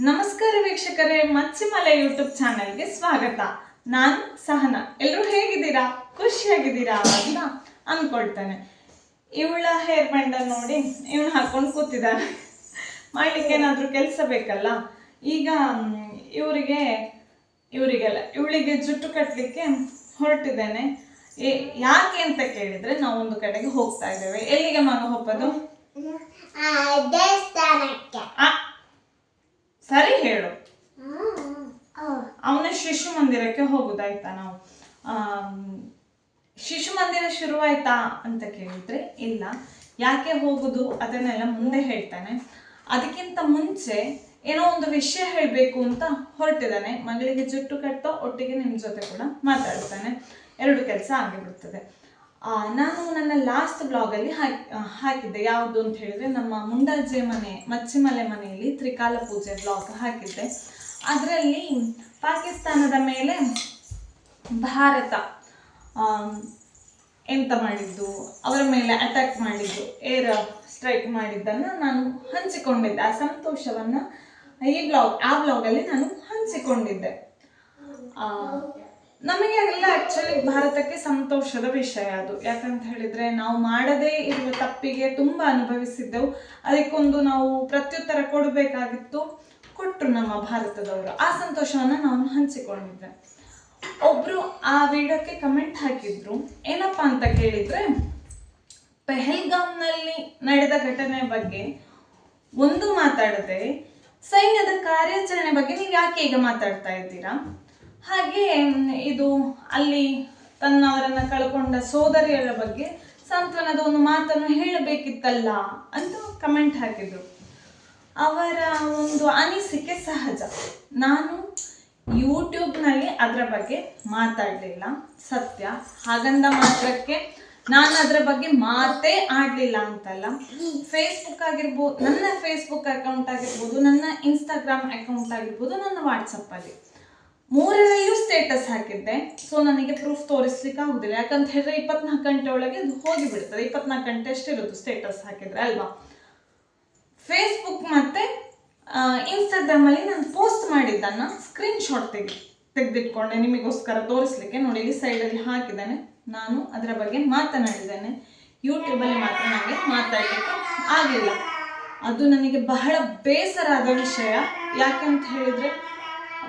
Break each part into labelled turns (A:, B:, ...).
A: ನಮಸ್ಕಾರ ವೀಕ್ಷಕರೇ ಮಚ್ಚಿಮಲೆ ಯೂಟ್ಯೂಬ್ ಚಾನೆಲ್ಗೆ ಸ್ವಾಗತ. ನಾನು ಸಹನ. ಎಲ್ಲರೂ ಹೇಗಿದ್ದೀರಾ? ಖುಷಿಯಾಗಿದ್ದೀರಾ? ಅಂತ ಅಂದ್ಕೊಳ್ತೇನೆ. ಇವಳ ಹೇರ್ ಬ್ಯಾಂಡ್ ನೋಡಿ ಇವನು ಹಾಕೊಂಡು ಕೂತಿದ್ದಾರೆ ಮಾಡ್ಲಿಕ್ಕೆ ಏನಾದರೂ ಕೆಲಸ ಬೇಕಲ್ಲ? ಈಗ ಇವರಿಗೆ ಇವರಿಗೆಲ್ಲ ಇವಳಿಗೆ ಜುಟ್ಟು ಕಟ್ಟಲಿಕ್ಕೆ ಹೊರಟಿದ್ದೇನೆ. ಏ- ಯಾಕೆ ಅಂತ ಕೇಳಿದ್ರೆ ನಾವು ಒಂದು ಕಡೆಗೆ ಹೋಗ್ತಾ ಇದ್ದೇವೆ. ಎಲ್ಲಿಗೆ ಮಗ ಹೋಗೋದು
B: ದೇವಸ್ಥಾನಕ್ಕೆ.
A: ಸರಿ ಹೇಳು. ಅವನ ಶಿಶು ಮಂದಿರಕ್ಕೆ ಹೋಗುದಾಯ್ತಾ ನಾವು? ಶಿಶು ಮಂದಿರ ಶುರುವಾಯ್ತಾ ಅಂತ ಕೇಳಿದ್ರೆ ಇಲ್ಲ. ಯಾಕೆ ಹೋಗುದು? ಅದನ್ನೆಲ್ಲ ಮುಂದೆ ಹೇಳ್ತಾನೆ. ಅದಕ್ಕಿಂತ ಮುಂಚೆ ಏನೋ ಒಂದು ವಿಷಯ ಹೇಳಬೇಕು ಅಂತ ಹೊರಟಿದ್ದಾನೆ. ಮಗಳಿಗೆ ಜುಟ್ಟು ಕಟ್ಟೋ ಒಟ್ಟಿಗೆ ನಿಮ್ಮ ಜೊತೆ ಕೂಡ ಮಾತಾಡ್ತಾನೆ. ಎರಡು ಕೆಲಸ ಆಗಿಬಿಡ್ತದೆ ನಾನು ನನ್ನ ಲಾಸ್ಟ್ ಬ್ಲಾಗಲ್ಲಿ ಹಾಕಿ ಹಾಕಿದ್ದೆ. ಯಾವುದು ಅಂತ ಹೇಳಿದ್ರೆ ನಮ್ಮ ಮುಂಡಾಜೆ ಮನೆ, ಮಚ್ಚಿಮಲೆ ಮನೆಯಲ್ಲಿ ತ್ರಿಕಾಲ ಪೂಜೆ ಬ್ಲಾಗ್ ಹಾಕಿದ್ದೆ. ಅದರಲ್ಲಿ ಪಾಕಿಸ್ತಾನದ ಮೇಲೆ ಭಾರತ ಎಂತ ಮಾಡಿದ್ದು, ಅವರ ಮೇಲೆ ಅಟ್ಯಾಕ್ ಮಾಡಿದ್ದು, ಏರ್ ಸ್ಟ್ರೈಕ್ ಮಾಡಿದ್ದನ್ನು ನಾನು ಹಂಚಿಕೊಂಡಿದ್ದೆ. ಆ ಸಂತೋಷವನ್ನು ಈ ಬ್ಲಾಗ್ ಆ ಬ್ಲಾಗಲ್ಲಿ ನಾನು ಹಂಚಿಕೊಂಡಿದ್ದೆ. ನಮಗೆ ಎಲ್ಲ ಆಕ್ಚುಲಿ ಭಾರತಕ್ಕೆ ಸಂತೋಷದ ವಿಷಯ ಅದು. ಯಾಕಂತ ಹೇಳಿದ್ರೆ ನಾವು ಮಾಡದೇ ಇರುವ ತಪ್ಪಿಗೆ ತುಂಬಾ ಅನುಭವಿಸಿದ್ದೆವು. ಅದಕ್ಕೊಂದು ನಾವು ಪ್ರತ್ಯುತ್ತರ ಕೊಡಬೇಕಾಗಿತ್ತು. ಕೊಟ್ಟರು ನಮ್ಮ ಭಾರತದವರು. ಆ ಸಂತೋಷವನ್ನು ನಾವು ಹಂಚಿಕೊಂಡಿದ್ದೆ. ಒಬ್ರು ಆ ವಿಡಿಯೋಕ್ಕೆ ಕಮೆಂಟ್ ಹಾಕಿದ್ರು. ಏನಪ್ಪಾ ಅಂತ ಕೇಳಿದರೆ ಪೆಹಲ್ಗಾಮ್ನಲ್ಲಿ ನಡೆದ ಘಟನೆ ಬಗ್ಗೆ ಒಂದು ಮಾತಾಡದೆ ಸೈನ್ಯದ ಕಾರ್ಯಾಚರಣೆ ಬಗ್ಗೆ ನೀವು ಯಾಕೆ ಈಗ ಮಾತಾಡ್ತಾ ಇದ್ದೀರಾ? ಹಾಗೆ ಇದು ಅಲ್ಲಿ ತನ್ನವರನ್ನ ಕಳ್ಕೊಂಡ ಸೋದರಿಯರ ಬಗ್ಗೆ ಸಾಂತ್ವನದ ಒಂದು ಮಾತನ್ನು ಹೇಳಬೇಕಿತ್ತಲ್ಲ ಅಂತ ಕಮೆಂಟ್ ಹಾಕಿದ್ರು. ಅವರ ಒಂದು ಅನಿಸಿಕೆ ಸಹಜ. ನಾನು ಯೂಟ್ಯೂಬ್ನಲ್ಲಿ ಅದರ ಬಗ್ಗೆ ಮಾತಾಡಲಿಲ್ಲ, ಸತ್ಯ. ಹಾಗಂದ ಮಾತ್ರಕ್ಕೆ ನಾನು ಅದರ ಬಗ್ಗೆ ಮಾತೇ ಆಡಲಿಲ್ಲ ಅಂತಲ್ಲ. ಫೇಸ್ಬುಕ್ ಆಗಿರ್ಬೋದು ನನ್ನ ಫೇಸ್ಬುಕ್ ಅಕೌಂಟ್ ಆಗಿರ್ಬೋದು, ನನ್ನ ಇನ್ಸ್ಟಾಗ್ರಾಮ್ ಅಕೌಂಟ್ ಆಗಿರ್ಬೋದು, ನನ್ನ ವಾಟ್ಸಪ್ಪಲ್ಲಿ ಮೂರರಲ್ಲೂ ಸ್ಟೇಟಸ್ ಹಾಕಿದ್ದೆ. ಸೊ ನನಗೆ ಪ್ರೂಫ್ ತೋರಿಸ್ಲಿಕ್ಕೆ ಆಗುದಿಲ್ಲ. ಯಾಕಂತ ಹೇಳಿದ್ರೆ ಇಪ್ಪತ್ನಾಲ್ಕು ಗಂಟೆ ಒಳಗೆ ಅದು ಹೋಗಿ ಬಿಡ್ತದೆ ಇಪ್ಪತ್ನಾಲ್ಕು ಗಂಟೆ ಅಷ್ಟೇ ಇರೋದು ಸ್ಟೇಟಸ್ ಹಾಕಿದ್ರೆ ಅಲ್ವಾ? ಫೇಸ್ಬುಕ್ ಮತ್ತೆ ಇನ್ಸ್ಟಾಗ್ರಾಮಲ್ಲಿ ನಾನು ಪೋಸ್ಟ್ ಮಾಡಿದ್ದನ್ನು ಸ್ಕ್ರೀನ್ ಶಾಟ್ ತೆಗಿ, ತೆಗೆದಿಟ್ಕೊಂಡೆ. ನಿಮಗೋಸ್ಕರ ತೋರಿಸ್ಲಿಕ್ಕೆ. ನೋಡಿ, ಇಲ್ಲಿ ಸೈಡಲ್ಲಿ ಹಾಕಿದ್ದೇನೆ. ನಾನು ಅದರ ಬಗ್ಗೆ ಮಾತನಾಡಿದ್ದೇನೆ. ಯೂಟ್ಯೂಬಲ್ಲಿ ಮಾತ್ರ ನನಗೆ ಮಾತಾಡಲಿಕ್ಕೆ ಆಗಲಿಲ್ಲ ಅದು ನನಗೆ ಬಹಳ ಬೇಸರ ಆದ ವಿಷಯ. ಯಾಕಂತ ಹೇಳಿದ್ರೆ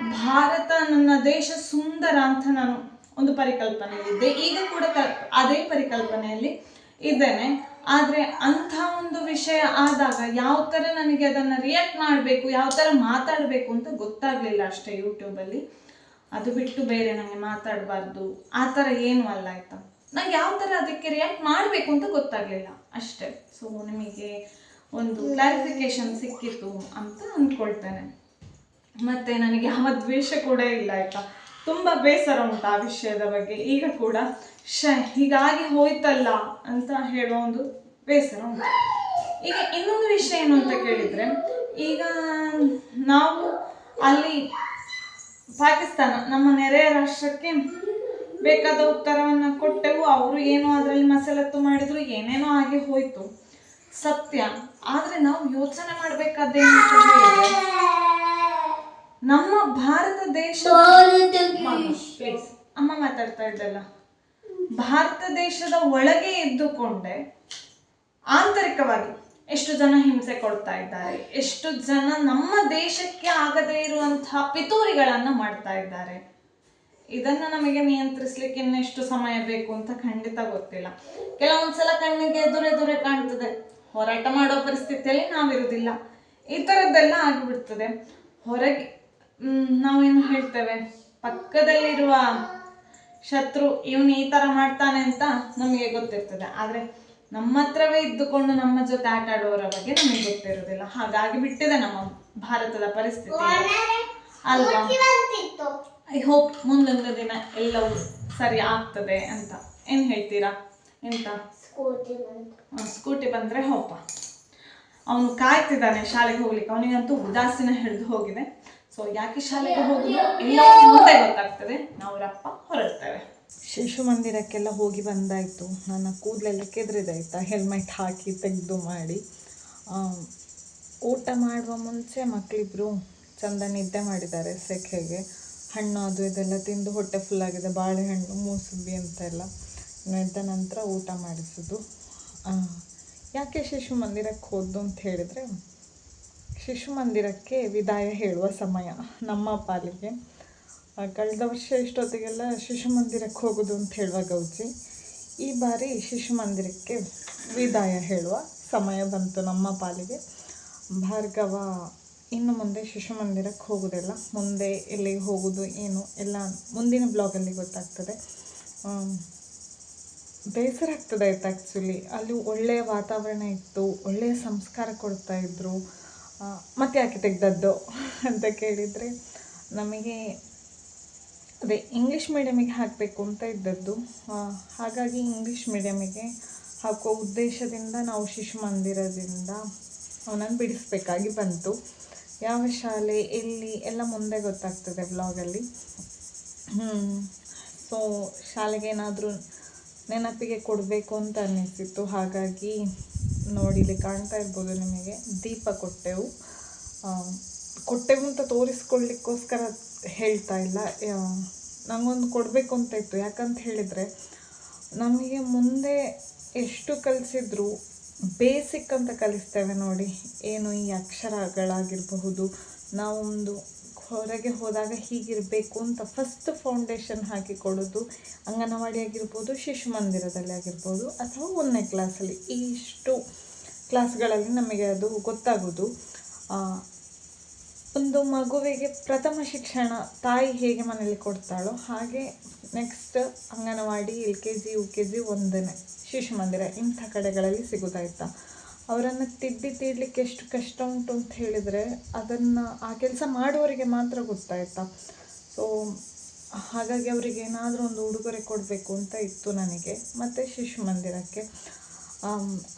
A: ಭಾರತ ನನ್ನ ದೇಶ ಸುಂದರ ಅಂತ ನಾನು ಒಂದು ಪರಿಕಲ್ಪನೆಯಲ್ಲಿದ್ದೆ. ಈಗ ಕೂಡ ಅದೇ ಪರಿಕಲ್ಪನೆಯಲ್ಲಿ ಇದ್ದೇನೆ. ಆದರೆ ಅಂಥ ಒಂದು ವಿಷಯ ಆದಾಗ ಯಾವ ಥರ ನನಗೆ ಅದನ್ನು ರಿಯಾಕ್ಟ್ ಮಾಡಬೇಕು, ಯಾವ ಥರ ಮಾತಾಡಬೇಕು ಅಂತ ಗೊತ್ತಾಗಲಿಲ್ಲ ಅಷ್ಟೇ ಯೂಟ್ಯೂಬಲ್ಲಿ ಅದು ಬಿಟ್ಟು ಬೇರೆ ನನಗೆ ಮಾತಾಡಬಾರ್ದು. ಆ ಥರ ಏನೂ ಅಲ್ಲ ಆಯ್ತಾ? ನಂಗೆ ಯಾವ ಥರ ಅದಕ್ಕೆ ರಿಯಾಕ್ಟ್ ಮಾಡಬೇಕು ಅಂತ ಗೊತ್ತಾಗಲಿಲ್ಲ ಅಷ್ಟೇ. ಸೊ ನಿಮಗೆ ಒಂದು ಕ್ಲಾರಿಫಿಕೇಶನ್ ಸಿಕ್ಕಿತು ಅಂತ ಅಂದ್ಕೊಳ್ತೇನೆ. ಮತ್ತೆ ನನಗೆ ಯಾವ ದ್ವೇಷ ಕೂಡ ಇಲ್ಲ, ಆಯಿತಾ? ತುಂಬ ಬೇಸರ ಉಂಟು ಆ ವಿಷಯದ ಬಗ್ಗೆ. ಈಗ ಕೂಡ ಶ ಹೀಗಾಗಿ ಹೋಯ್ತಲ್ಲ ಅಂತ ಹೇಳೋ ಒಂದು ಬೇಸರ ಉಂಟು. ಈಗ ಇನ್ನೊಂದು ವಿಷಯ ಏನು ಅಂತ ಕೇಳಿದ್ರೆ, ಈಗ ನಾವು ಅಲ್ಲಿ ಪಾಕಿಸ್ತಾನ, ನಮ್ಮ ನೆರೆಯ ರಾಷ್ಟ್ರಕ್ಕೆ ಬೇಕಾದ ಉತ್ತರವನ್ನು ಕೊಟ್ಟೆವು. ಅವರು ಏನೋ ಅದರಲ್ಲಿ ಮಸಲತ್ತು ಮಾಡಿದ್ರು, ಏನೇನೋ ಆಗಿ ಹೋಯ್ತು. ಸತ್ಯ. ಆದರೆ ನಾವು ಯೋಚನೆ ಮಾಡಬೇಕಾದ ಅಂತ ಹೇಳಿದ್ರೆ ನಮ್ಮ ಭಾರತ ದೇಶ ಅಮ್ಮ ಮಾತಾಡ್ತಾ ಇದ್ದಲ್ಲ. ಭಾರತ ದೇಶದ ಒಳಗೆ ಇದ್ದುಕೊಂಡೆ ಆಂತರಿಕವಾಗಿ ಎಷ್ಟು ಜನ ಹಿಂಸೆ ಕೊಡ್ತಾ ಇದ್ದಾರೆ ಎಷ್ಟು ಜನ ನಮ್ಮ ದೇಶಕ್ಕೆ ಆಗದೇ ಇರುವಂತಹ ಪಿತೂರಿಗಳನ್ನ ಮಾಡ್ತಾ ಇದ್ದಾರೆ. ಇದನ್ನ ನಮಗೆ ನಿಯಂತ್ರಿಸ್ಲಿಕ್ಕೆ ಇನ್ನೆಷ್ಟು ಸಮಯ ಬೇಕು ಅಂತ ಖಂಡಿತ ಗೊತ್ತಿಲ್ಲ. ಕೆಲವೊಂದ್ಸಲ ಕಣ್ಣಿಗೆ ಎದುರೆದುರೆ ಕಾಣ್ತದೆ. ಹೋರಾಟ ಮಾಡೋ ಪರಿಸ್ಥಿತಿಯಲ್ಲಿ ನಾವಿರುವುದಿಲ್ಲ. ಈ ಥರದ್ದೆಲ್ಲ ಆಗಿಬಿಡ್ತದೆ. ಹೊರಗೆ ನಾವೇನು ಹೇಳ್ತೇವೆ. ಪಕ್ಕದಲ್ಲಿರುವ ಶತ್ರು ಇವನು ಈ ಥರ ಮಾಡ್ತಾನೆ ಅಂತ ನಮಗೆ ಗೊತ್ತಿರ್ತದೆ. ಆದರೆ ನಮ್ಮ ಹತ್ರವೇ ಇದ್ದುಕೊಂಡು ನಮ್ಮ ಜೊತೆ ಆಟ ಆಡುವವರ ಬಗ್ಗೆ ನಮಗೆ ಗೊತ್ತಿರೋದಿಲ್ಲ. ಹಾಗಾಗಿ ಬಿಟ್ಟಿದೆ ನಮ್ಮ ಭಾರತದ ಪರಿಸ್ಥಿತಿ. ಅಲ್ವಾ? ಐ ಹೋಪ್ ಮುಂದೊಂದು ದಿನ ಎಲ್ಲವೂ ಸರಿ ಆಗ್ತದೆ ಅಂತ. ಏನು ಹೇಳ್ತೀರಾ? ಎಂತ?
B: ಸ್ಕೂಟಿ
A: ಬಂದರೆ ಹೋಪ ಅವನು ಕಾಯ್ತಿದ್ದಾನೆ ಶಾಲೆಗೆ ಹೋಗ್ಲಿಕ್ಕೆ. ಅವನಿಗಂತೂ ಉದಾಸೀನ ಹಿಡಿದು ಹೋಗಿದೆ. ಸೊ ಯಾಕೆ ಶಾಲೆಗೆ ಹೋಗುದು? ಎಲ್ಲ ಮುಂದೆ ಗೊತ್ತಾಗ್ತದೆ. ನಾವು ರಪ್ಪ ಹೊರಡ್ತೇವೆ. ಶಿಶು ಮಂದಿರಕ್ಕೆಲ್ಲ ಹೋಗಿ ಬಂದಾಯಿತು. ನನ್ನ ಕೂದಲೆಲ್ಲ ಕೆದ್ರಿದಾಯ್ತಾ ಹೆಲ್ಮೆಟ್ ಹಾಕಿ ತೆಗೆದು ಮಾಡಿ. ಊಟ ಮಾಡುವ ಮುಂಚೆ ಮಕ್ಕಳಿಬ್ರು ಚಂದ ನಿದ್ದೆ ಮಾಡಿದ್ದಾರೆ ಸೆಖೆಗೆ ಹಣ್ಣು ಅದು ಇದೆಲ್ಲ ತಿಂದು ಹೊಟ್ಟೆ ಫುಲ್ ಆಗಿದೆ. ಬಾಳೆಹಣ್ಣು ಮೂಸುಂಬಿ ಅಂತೆಲ್ಲ ನೆದ್ದ ನಂತರ ಊಟ ಮಾಡಿಸೋದು. ಆ, ಯಾಕೆ ಶಿಶು ಮಂದಿರಕ್ಕೆ ಹೋದ್ದು ಅಂತ ಹೇಳಿದರೆ ಶಿಶು ಮಂದಿರಕ್ಕೆ ವಿದಾಯ ಹೇಳುವ ಸಮಯ ನಮ್ಮ ಪಾಲಿಗೆ. ಕಳೆದ ವರ್ಷ ಇಷ್ಟೊತ್ತಿಗೆಲ್ಲ ಶಿಶು ಮಂದಿರಕ್ಕೆ ಹೋಗೋದು ಅಂತ ಹೇಳುವ ಗೌಜಿ. ಈ ಬಾರಿ ಶಿಶು ಮಂದಿರಕ್ಕೆ ವಿದಾಯ ಹೇಳುವ ಸಮಯ ಬಂತು ನಮ್ಮ ಪಾಲಿಗೆ. ಭಾರ್ಗವ ಇನ್ನು ಮುಂದೆ ಶಿಶು ಮಂದಿರಕ್ಕೆ ಹೋಗೋದಿಲ್ಲ. ಮುಂದೆ ಎಲ್ಲಿಗೆ ಹೋಗೋದು ಏನು ಎಲ್ಲ ಮುಂದಿನ ಬ್ಲಾಗಲ್ಲಿ ಗೊತ್ತಾಗ್ತದೆ. ಬೇಸರ ಆಗ್ತದೆ ಆಯ್ತು ಆ್ಯಕ್ಚುಲಿ ಅಲ್ಲಿ ಒಳ್ಳೆಯ ವಾತಾವರಣ ಇತ್ತು ಒಳ್ಳೆಯ ಸಂಸ್ಕಾರ ಕೊಡ್ತಾ ಇದ್ರು. ಆ, ಮತ್ತೆ ಯಾಕೆ ತೆಗೆದದ್ದು ಅಂತ ಕೇಳಿದರೆ ನಮಗೆ, ಅದೇ ಇಂಗ್ಲೀಷ್ ಮೀಡಿಯಮಿಗೆ ಹಾಕಬೇಕು ಅಂತ ಇದ್ದದ್ದು. ಹಾಗಾಗಿ ಇಂಗ್ಲೀಷ್ ಮೀಡಿಯಮಿಗೆ ಹಾಕೋ ಉದ್ದೇಶದಿಂದ ನಾವು ಶಿಶು ಮಂದಿರದಿಂದ ಅವನನ್ನು ಬಿಡಿಸ್ಬೇಕಾಗಿ ಬಂತು. ಯಾವ ಶಾಲೆ, ಎಲ್ಲಿ, ಎಲ್ಲ ಮುಂದೆ ಗೊತ್ತಾಗ್ತದೆ ಬ್ಲಾಗಲ್ಲಿ ಸೊ ಶಾಲೆಗೆ ಏನಾದರೂ ನೆನಪಿಗೆ ಕೊಡಬೇಕು ಅಂತ ಅನ್ನಿಸಿತ್ತು. ಹಾಗಾಗಿ ನೋಡಿ ಇಲ್ಲಿ ಕಾಣ್ತಾ ಇರ್ಬೋದು ನಿಮಗೆ. ದೀಪ ಕೊಟ್ಟೆವು. ಕೊಟ್ಟೆವು ಅಂತ ತೋರಿಸ್ಕೊಳ್ಳಿಕ್ಕೋಸ್ಕರ ಹೇಳ್ತಾ ಇಲ್ಲ. ನಂಗೊಂದು ಕೊಡಬೇಕು ಅಂತ ಇತ್ತು. ಯಾಕಂತ ಹೇಳಿದರೆ, ನಮಗೆ ಮುಂದೆ ಎಷ್ಟು ಕಲಿಸಿದ್ರು ಬೇಸಿಕ್ ಅಂತ ಕಲಿಸ್ತೇವೆ ನೋಡಿ. ಏನು ಈ ಅಕ್ಷರಗಳಾಗಿರಬಹುದು, ನಾವೊಂದು ಹೊರಗೆ ಹೋದಾಗ ಹೀಗಿರಬೇಕು ಅಂತ ಫಸ್ಟ್ ಫೌಂಡೇಶನ್ ಹಾಕಿ ಕೊಡೋದು, ಅಂಗನವಾಡಿ ಆಗಿರ್ಬೋದು, ಶಿಶು ಮಂದಿರದಲ್ಲಿ ಆಗಿರ್ಬೋದು, ಅಥವಾ ಒಂದನೇ ಕ್ಲಾಸಲ್ಲಿ ಇಷ್ಟು ಕ್ಲಾಸ್ಗಳಲ್ಲಿ ನಮಗೆ ಅದು ಗೊತ್ತಾಗೋದು. ಒಂದು ಮಗುವಿಗೆ ಪ್ರಥಮ ಶಿಕ್ಷಣ ತಾಯಿ ಹೇಗೆ ಮನೇಲಿ ಕೊಡ್ತಾಳೋ ಹಾಗೆ next anganwadi, L K G, U K G ಒಂದನೇ ಶಿಶು ಮಂದಿರ ಇಂಥ ಕಡೆಗಳಲ್ಲಿ ಸಿಗೋದಾಯ್ತಾ ಅವರನ್ನು ತಿದ್ದಿ ತೀಡಲಿಕ್ಕೆ ಎಷ್ಟು ಕಷ್ಟ ಉಂಟು ಅಂತ ಹೇಳಿದರೆ ಅದನ್ನು ಆ ಕೆಲಸ ಮಾಡುವವರಿಗೆ ಮಾತ್ರ ಗೊತ್ತಾಯ್ತಾ. ಸೊ ಹಾಗಾಗಿ ಅವರಿಗೆ ಏನಾದರೂ ಒಂದು ಉಡುಗೊರೆ ಕೊಡಬೇಕು ಅಂತ ಇತ್ತು ನನಗೆ. ಮತ್ತು ಶಿಶು ಮಂದಿರಕ್ಕೆ.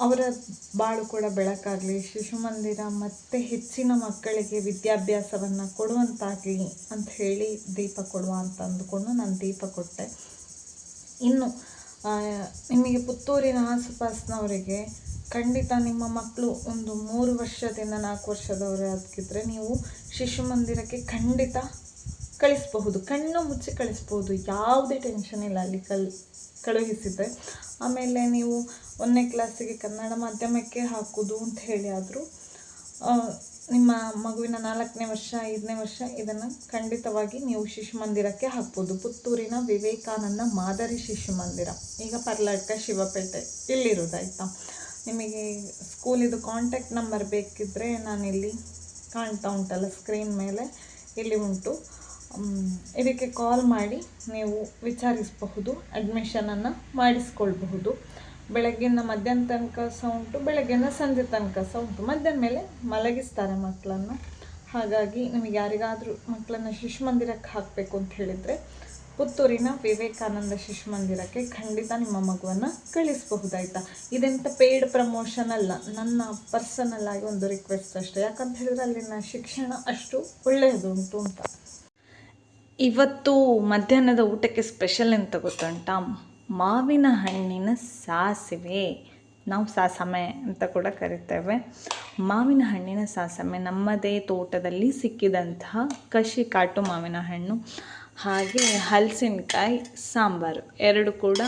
A: ಅವರ ಬಾಳು ಕೂಡ ಬೆಳಕಾಗಲಿ. ಶಿಶು ಮಂದಿರ ಮತ್ತು ಹೆಚ್ಚಿನ ಮಕ್ಕಳಿಗೆ ವಿದ್ಯಾಭ್ಯಾಸವನ್ನು ಕೊಡುವಂತಾಗಲಿ ಅಂತ ಹೇಳಿ ದೀಪ ಕೊಡುವ ಅಂತ ಅಂದುಕೊಂಡು ನಾನು ದೀಪ ಕೊಟ್ಟೆ. ಇನ್ನು ನಿಮಗೆ ಪುತ್ತೂರಿನ ಆಸುಪಾಸಿನವರಿಗೆ ಖಂಡಿತ ನಿಮ್ಮ ಮಕ್ಕಳು ಒಂದು ಮೂರು ವರ್ಷದಿಂದ ನಾಲ್ಕು ವರ್ಷದವರು ಆಗಿದ್ದರೆ ನೀವು ಶಿಶು ಮಂದಿರಕ್ಕೆ ಖಂಡಿತ ಕಳಿಸಬಹುದು. ಕಣ್ಣು ಮುಚ್ಚಿ ಕಳಿಸ್ಬೋದು ಯಾವುದೇ ಟೆನ್ಷನ್ ಇಲ್ಲ ಅಲ್ಲಿ ಕಲ್, ಕಳುಹಿಸಿದರೆ. ಆಮೇಲೆ ನೀವು ಒಂದನೇ ಕ್ಲಾಸಿಗೆ ಕನ್ನಡ ಮಾಧ್ಯಮಕ್ಕೆ ಹಾಕೋದು ಅಂತ ಹೇಳಿ ಆದರೂ ನಿಮ್ಮ ಮಗುವಿನ ನಾಲ್ಕನೇ ವರ್ಷ, ಐದನೇ ವರ್ಷ ಇದನ್ನು ಖಂಡಿತವಾಗಿ ನೀವು ಶಿಶು ಮಂದಿರಕ್ಕೆ ಹಾಕ್ಬೋದು. ಪುತ್ತೂರಿನ ವಿವೇಕಾನಂದ ಮಾದರಿ ಶಿಶು ಮಂದಿರ. ಈಗ ಪರ್ಲಾಡ್ಕ ಶಿವಪೇಟೆ ಇಲ್ಲಿರೋದಾಯ್ತಾ? ನಿಮಗೆ ಸ್ಕೂಲಿದು ಕಾಂಟ್ಯಾಕ್ಟ್ ನಂಬರ್ ಬೇಕಿದ್ದರೆ ನಾನಿಲ್ಲಿ ಕಾಣ್ತಾ ಉಂಟಲ್ಲ ಸ್ಕ್ರೀನ್ ಮೇಲೆ. ಇಲ್ಲಿ ಉಂಟು. ಇದಕ್ಕೆ ಕಾಲ್ ಮಾಡಿ ನೀವು ವಿಚಾರಿಸಬಹುದು ಅಡ್ಮಿಷನನ್ನು ಮಾಡಿಸ್ಕೊಳ್ಬಹುದು. ಬೆಳಗ್ಗಿನ ಮಧ್ಯಾಹ್ನ ತನಕ ಸಹ ಉಂಟು ಬೆಳಗ್ಗಿನ ಸಂಜೆ ತನಕ ಸಹ ಉಂಟು. ಮಧ್ಯಾಹ್ನ ಮೇಲೆ ಮಲಗಿಸ್ತಾರೆ ಮಕ್ಕಳನ್ನು. ಹಾಗಾಗಿ ನಿಮಗೆ ಯಾರಿಗಾದರೂ ಮಕ್ಕಳನ್ನು ಶಿಶು ಮಂದಿರಕ್ಕೆ ಹಾಕಬೇಕು ಅಂತ ಹೇಳಿದರೆ ಪುತ್ತೂರಿನ ವಿವೇಕಾನಂದ ಶಿಶು ಮಂದಿರಕ್ಕೆ ಖಂಡಿತ ನಿಮ್ಮ ಮಗುವನ್ನು ಕಳಿಸಬಹುದಾಯ್ತಾ? ಇದೆಂಥ ಪೇಯ್ಡ್ ಪ್ರಮೋಷನ್ ಅಲ್ಲ, ನನ್ನ ಪರ್ಸನಲ್ ಆಗಿ ಒಂದು ರಿಕ್ವೆಸ್ಟ್ ಅಷ್ಟೇ. ಯಾಕಂತ ಹೇಳಿದ್ರೆ ಅಲ್ಲಿನ ಶಿಕ್ಷಣ ಅಷ್ಟು ಒಳ್ಳೆಯದು ಉಂಟು ಅಂತ.
B: ಇವತ್ತು ಮಧ್ಯಾಹ್ನದ ಊಟಕ್ಕೆ ಸ್ಪೆಷಲ್ ಎಂತ ಗೊತ್ತುಂಟಾ? ಮಾವಿನ ಹಣ್ಣಿನ ಸಾಸಿವೆ. ನಾವು ಸಾಸಮೆ ಅಂತ ಕೂಡ ಕರಿತೇವೆ. ಮಾವಿನ ಹಣ್ಣಿನ ಸಾಸಮೆ ನಮ್ಮದೇ ತೋಟದಲ್ಲಿ ಸಿಕ್ಕಿದಂತಹ ಕಸಿ ಕಾಟು ಮಾವಿನ ಹಣ್ಣು. ಹಾಗೆ ಹಲಸಿನಕಾಯಿ ಸಾಂಬಾರು. ಎರಡು ಕೂಡ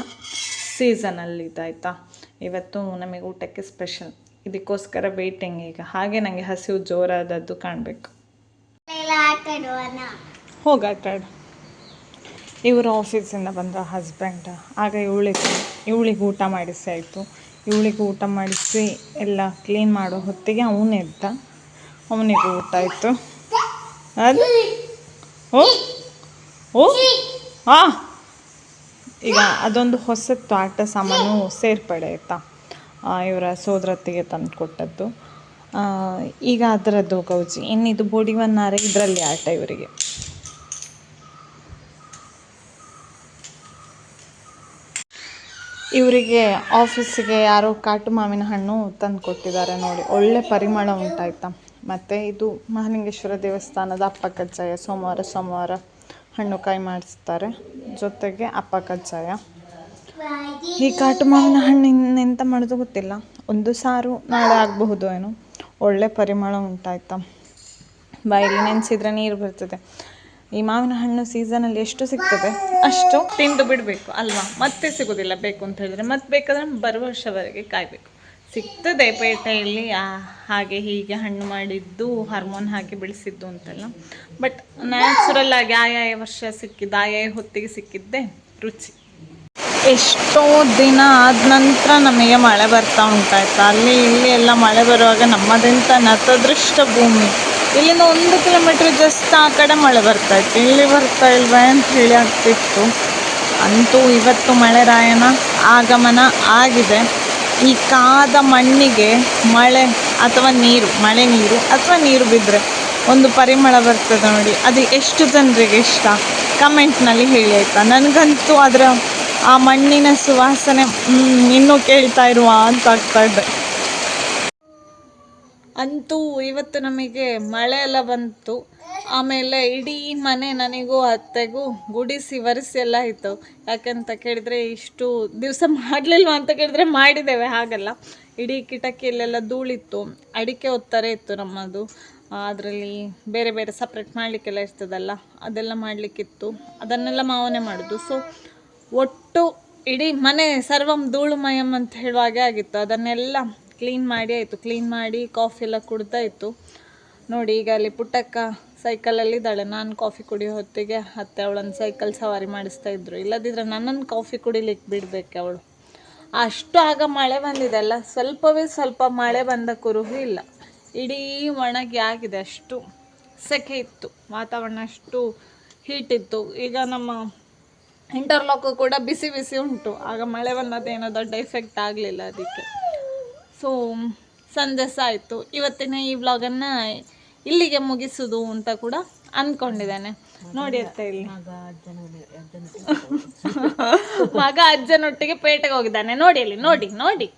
B: ಸೀಸನಲ್ಲಿ ಇದಾಯ್ತಾ ಇವತ್ತು ನಮಗೆ ಊಟಕ್ಕೆ ಸ್ಪೆಷಲ್. ಇದಕ್ಕೋಸ್ಕರ ವೇಟಿಂಗ್ ಈಗ. ಹಾಗೆ ನನಗೆ ಹಸಿವು ಜೋರಾದದ್ದು ಕಾಣಬೇಕು.
C: ಹೋಗಿ ಆಟಾಡು.
B: ಹೋಗಾಟಾಡು ಇವರು ಆಫೀಸಿಂದ ಬಂದ ಹಸ್ಬೆಂಡ್ ಆಗ ಇವಳಿಗೆ ಇವಳಿಗೆ ಊಟ ಮಾಡಿಸಿ ಆಯಿತು. ಇವಳಿಗೆ ಊಟ ಮಾಡಿಸಿ ಎಲ್ಲ ಕ್ಲೀನ್ ಮಾಡೋ ಹೊತ್ತಿಗೆ ಅವನೇ ಇದ್ದ ಅವನಿಗೆ ಊಟ ಆಯಿತು. ಅದು? ಓ? ಓ? ಹಾ ಈಗ ಅದೊಂದು ಹೊಸತ್ತು ಆಟ ಸಾಮಾನು ಸೇರ್ಪಡೆ ಆಯ್ತಾ? ಇವರ ಸೋದರತ್ತಿಗೆ ತಂದು ಕೊಟ್ಟದ್ದು. ಈಗ ಅದರದ್ದು ಗೌಜಿ. ಇನ್ನಿದು ಬೋಡಿವನ್ನಾರೆ ಇದರಲ್ಲಿ ಆಟ ಇವರಿಗೆ. ಇವರಿಗೆ ಆಫೀಸಿಗೆ ಯಾರೋ ಕಾಟು ಮಾವಿನ ಹಣ್ಣು ತಂದು ಕೊಟ್ಟಿದ್ದಾರೆ ನೋಡಿ. ಒಳ್ಳೆ ಪರಿಮಳ ಉಂಟಾಯ್ತಾ? ಮತ್ತು ಇದು ಮಹಾಲಿಂಗೇಶ್ವರ ದೇವಸ್ಥಾನದ ಅಪ್ಪ ಕಜ್ಜಾಯ ಸೋಮವಾರ ಸೋಮವಾರ. ಹಣ್ಣು ಕಾಯಿ ಮಾಡಿಸ್ತಾರೆ. ಜೊತೆಗೆ ಅಪ್ಪ ಕಜ್ಜಾಯ ಈ ಕಾಟು ಮಾವಿನ ಹಣ್ಣಿನ ಎಂತ ಮಾಡೋದು ಗೊತ್ತಿಲ್ಲ. ಒಂದು ಸಾರು ನಾಳೆ ಆಗಬಹುದು ಏನೋ. ಒಳ್ಳೆ ಪರಿಮಳ ಉಂಟಾಯ್ತಾ.
A: ಬಾಯಲ್ಲಿ ನೆನೆಸಿದ್ರೆ ನೀರು ಬರ್ತದೆ. ಈ ಮಾವಿನ ಹಣ್ಣು ಸೀಸನಲ್ಲಿ ಎಷ್ಟು ಸಿಗ್ತದೆ? ಅಷ್ಟು ತಿಂದು ಬಿಡಬೇಕು ಅಲ್ವಾ? ಮತ್ತೆ ಸಿಗೋದಿಲ್ಲ ಬೇಕು ಅಂತ ಹೇಳಿದ್ರೆ. ಮತ್ತೆ ಬೇಕಾದ್ರೆ ಬರುವ ವರ್ಷವರೆಗೆ ಕಾಯಬೇಕು. ಸಿಗ್ತದೆ ಪೇಟೆಯಲ್ಲಿ ಹಾಗೆ ಹೀಗೆ ಹಣ್ಣು ಮಾಡಿದ್ದು ಹಾರ್ಮೋನ್ ಹಾಕಿ ಬೆಳೆಸಿದ್ದು ಅಂತೆಲ್ಲ. ಬಟ್ ನ್ಯಾಚುರಲ್ ಆಗಿ ಆಯಾಯ ವರ್ಷ ಸಿಕ್ಕಿದ್ದು ಆಯಾಯ ಹೊತ್ತಿಗೆ ಸಿಕ್ಕಿದ್ದೆ ರುಚಿ. ಎಷ್ಟೋ ದಿನ ಆದ ನಂತರ ನಮಗೆ ಮಳೆ ಬರ್ತಾ ಉಂಟಾಯ್ತು. ಅಲ್ಲಿ ಇಲ್ಲಿ ಎಲ್ಲ ಮಳೆ ಬರುವಾಗ ನಮ್ಮದೆಂತ ನತದೃಷ್ಟ ಭೂಮಿ. ಇಲ್ಲಿಂದ ಒಂದು ಕಿಲೋಮೀಟ್ರ್ ಜಸ್ಟ್ ಆ ಕಡೆ ಮಳೆ ಬರ್ತಾ ಇತ್ತು ಇಲ್ಲಿ ಬರ್ತಾ ಇಲ್ವಾ ಅಂತ ಹೇಳಿ ಆಗ್ತಿತ್ತು ಅಂತೂ ಇವತ್ತು ಮಳೆ ರಾಯನ ಆಗಮನ ಆಗಿದೆ. ಈ ಕಾದ ಮಣ್ಣಿಗೆ ಮಳೆ ಅಥವಾ ನೀರು, ಮಳೆ ನೀರು ಅಥವಾ ನೀರು ಬಿದ್ದರೆ ಒಂದು ಪರಿಮಳ ಬರ್ತದೆ ನೋಡಿ. ಅದು ಎಷ್ಟು ಜನರಿಗೆ ಇಷ್ಟ? ಕಮೆಂಟ್ನಲ್ಲಿ ಹೇಳಿ ಆಯಿತಾ? ನನಗಂತೂ ಅದರ ಆ ಮಣ್ಣಿನ ಸುವಾಸನೆ ಇನ್ನೂ ಕೇಳ್ತಾ ಇರುವ ಅಂತ ಆಗ್ತಾ ಇದೆ. ಅಂತೂ ಇವತ್ತು ನಮಗೆ ಮಳೆ ಎಲ್ಲ ಬಂತು. ಆಮೇಲೆ ಇಡೀ ಮನೆ ನನಗೂ, ಅತ್ತೆಗೂ ಗುಡಿಸಿ ಒರೆಸಿ ಎಲ್ಲ ಆಯಿತು ಯಾಕಂತ ಕೇಳಿದರೆ ಇಷ್ಟು ದಿವಸ ಮಾಡಲಿಲ್ವಾ ಅಂತ ಕೇಳಿದ್ರೆ ಮಾಡಿದ್ದೇವೆ, ಹಾಗಲ್ಲ. ಇಡೀ ಕಿಟಕಿಯಲ್ಲೆಲ್ಲ ಧೂಳಿತ್ತು, ಅಡಿಕೆ ಒತ್ತಾರೆ ಇತ್ತು ನಮ್ಮದು. ಅದರಲ್ಲಿ ಬೇರೆ ಬೇರೆ ಸಪ್ರೇಟ್ ಮಾಡಲಿಕ್ಕೆಲ್ಲ ಇರ್ತದಲ್ಲ, ಅದೆಲ್ಲ ಮಾಡಲಿಕ್ಕಿತ್ತು. ಅದನ್ನೆಲ್ಲ ಮಾವನೇ ಮಾಡೋದು. ಸೊ ಒಟ್ಟು ಇಡೀ ಮನೆ ಸರ್ವಂ ಧೂಳುಮಯಂ ಅಂತ ಹೇಳುವಾಗೆ ಆಗಿತ್ತು. ಅದನ್ನೆಲ್ಲ ಕ್ಲೀನ್ ಮಾಡಿ ಆಯಿತು ಕ್ಲೀನ್ ಮಾಡಿ ಕಾಫಿ ಎಲ್ಲ ಕುಡ್ದಾಯಿತು ನೋಡಿ, ಈಗ ಅಲ್ಲಿ ಪುಟ್ಟಕ್ಕ ಸೈಕಲಲ್ಲಿ ಇದ್ದಾಳೆ. ನಾನು ಕಾಫಿ ಕುಡಿಯೋ ಹೊತ್ತಿಗೆ ಅತ್ತೆ ಅವಳನ್ನು ಸೈಕಲ್ ಸವಾರಿ ಮಾಡಿಸ್ತಾ ಇದ್ರು. ಇಲ್ಲದಿದ್ದರೆ ನನ್ನನ್ನು ಕಾಫಿ ಕುಡಿಲಿಕ್ಕೆ ಬಿಡ್ಬೇಕು ಅವಳು. ಅಷ್ಟು ಆಗ ಮಳೆ ಬಂದಿದೆ ಅಲ್ಲ? ಸ್ವಲ್ಪವೇ ಸ್ವಲ್ಪ ಮಳೆ ಬಂದ ಕುರುಹು ಇಲ್ಲ. ಇಡೀ ಒಣಗಿ ಆಗಿದೆ ಅಷ್ಟು. ಸೆಕೆ ಇತ್ತು. ವಾತಾವರಣ ಅಷ್ಟು ಹೀಟ್ ಇತ್ತು. ಈಗ ನಮ್ಮ ಇಂಟರ್ಲಾಕು ಕೂಡ ಬಿಸಿ ಬಿಸಿ ಉಂಟು. ಆಗ ಮಳೆ ಬಂದದ್ದೇನೋ ದೊಡ್ಡ ಎಫೆಕ್ಟ್ ಆಗಲಿಲ್ಲ ಅದಕ್ಕೆ. ಸೊ ಸಂಜೆ ಸಹ ಆಯಿತು. ಇವತ್ತಿನ ಈ ವ್ಲಾಗನ್ನು ಇಲ್ಲಿಗೆ ಮುಗಿಸುದು ಅಂತ ಕೂಡ ಅಂದ್ಕೊಂಡಿದ್ದಾನೆ ನೋಡಿ ಅತ್ತ ಇಲ್ಲಿ. ಮಗ ಅಜ್ಜನೊಟ್ಟಿಗೆ ಪೇಟೆಗೆ ಹೋಗಿದ್ದಾನೆ. ನೋಡಿ ಅಲ್ಲಿ ನೋಡಿ ನೋಡಿ.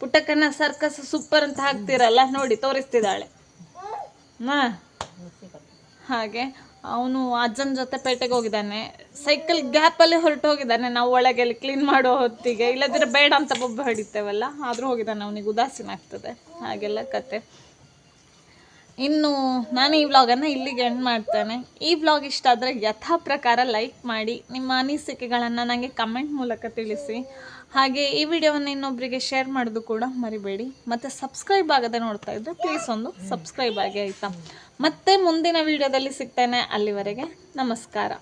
A: ಪುಟ್ಟಕ್ಕನ ಸರ್ಕಸ್ ಸೂಪರ್ ಅಂತ ಹಾಕ್ತಿರಲ್ಲ ನೋಡಿ ತೋರಿಸ್ತಿದ್ದಾಳೆ. ಹಾ. ಹಾಗೆ ಅವನು ಅಜ್ಜನ ಜೊತೆ ಪೇಟೆಗೆ ಹೋಗಿದ್ದಾನೆ. ಸೈಕಲ್ ಗ್ಯಾಪಲ್ಲಿ ಹೊರಟು ಹೋಗಿದ್ದಾನೆ. ನಾವು ಒಳಗೆ ಅಲ್ಲಿ ಕ್ಲೀನ್ ಮಾಡೋ ಹೊತ್ತಿಗೆ. ಇಲ್ಲದಿದ್ರೆ ಬೇಡ ಅಂತ ಬೊಬ್ಬೆ ಹೊಡಿತೇವಲ್ಲ. ಆದರೂ ಹೋಗಿದ್ದಾನೆ. ಅವನಿಗೆ ಉದಾಸೀನ ಆಗ್ತದೆ. ಹಾಗೆಲ್ಲ ಕತೆ. ಇನ್ನು ನಾನು ಈ ವ್ಲಾಗನ್ನು ಇಲ್ಲಿಗೆ ಎಂಡ್ ಮಾಡ್ತೇನೆ. ಈ ವ್ಲಾಗ್ ಇಷ್ಟ ಆದರೆ ಯಥಾ ಪ್ರಕಾರ ಲೈಕ್ ಮಾಡಿ, ನಿಮ್ಮ ಅನಿಸಿಕೆಗಳನ್ನು ನನಗೆ ಕಮೆಂಟ್ ಮೂಲಕ ತಿಳಿಸಿ. ಹಾಗೆ ಈ ವಿಡಿಯೋವನ್ನು ಇನ್ನೊಬ್ಬರಿಗೆ ಶೇರ್ ಮಾಡೋದು ಕೂಡ ಮರಿಬೇಡಿ. ಮತ್ತು ಸಬ್ಸ್ಕ್ರೈಬ್ ಆಗದೆ ನೋಡ್ತಾ ಇದ್ದರೆ ಪ್ಲೀಸ್ ಒಂದು ಸಬ್ಸ್ಕ್ರೈಬ್ ಆಗಿ ಆಯಿತಾ. ಮತ್ತೆ ಮುಂದಿನ ವಿಡಿಯೋದಲ್ಲಿ ಸಿಗ್ತೇನೆ. ಅಲ್ಲಿವರೆಗೆ ನಮಸ್ಕಾರ.